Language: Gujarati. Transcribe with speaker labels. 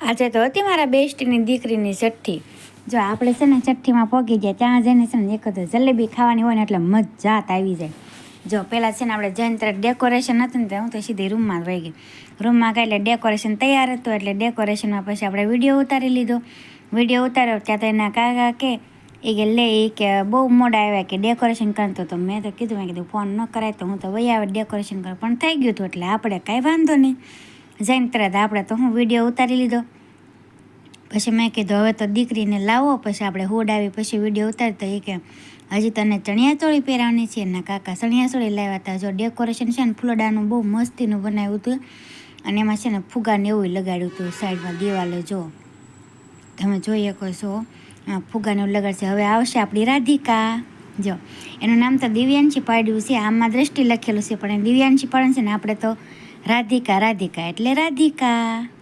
Speaker 1: આજે તો હતી મારા બેસ્ટની દીકરીની ચઠ્ઠી. જો આપણે છે ને ચઠ્ઠીમાં પગી જાય ત્યાં જઈને છે ને એક તો જલેબી ખાવાની હોય ને એટલે મજાત આવી જાય. જો પહેલાં છે ને આપણે જઈને ત્યારે ડેકોરેશન હતું ને હું તો સીધી રૂમમાં રહી ગઈ. રૂમમાં ગઈ એટલે ડેકોરેશન તૈયાર હતું, એટલે ડેકોરેશનમાં પછી આપણે વીડિયો ઉતારી લીધો. વીડિયો ઉતાર્યો, ત્યાં તો એના કાકા કે એ કે લે એ કે બહુ મોડા આવ્યા કે ડેકોરેશન કરતો તો મેં તો કીધું, મેં કીધું, ફોન ન કરાય તો હું તો વહી આવે ડેકોરેશન કર. પણ થઈ ગયું હતું એટલે આપણે કાંઈ વાંધો નહીં. જઈને તરત આપણે તો હું વીડિયો ઉતારી લીધો. પછી મેં કીધું, હવે તો દીકરીને લાવો. પછી આપણે હોડ આવી, પછી વીડિયો ઉતારી તો એ કે, હજી તને ચણિયાચોળી પહેરાવવાની છે. એના કાકા ચણિયાચોળી લાવ્યા હતા. જો ડેકોરેશન છે ને, ફૂલડાનું બહુ મસ્તીનું બનાવ્યું હતું. અને એમાં છે ને, ફુગાને એવું લગાડ્યું હતું સાઈડમાં દિવાલે, જો. તમે જોઈ શકો છો. ફુગાને એવું લગાડશે હવે આવશે આપણી રાધિકા. જો, એનું નામ તો દિવ્યાંશી પાડ્યું છે. આમાં દ્રષ્ટિ લખેલું છે, પણ એ દિવ્યાંશી પાડે છે ને, આપણે તો રાધિકા રાધિકા એટલે રાધિકા.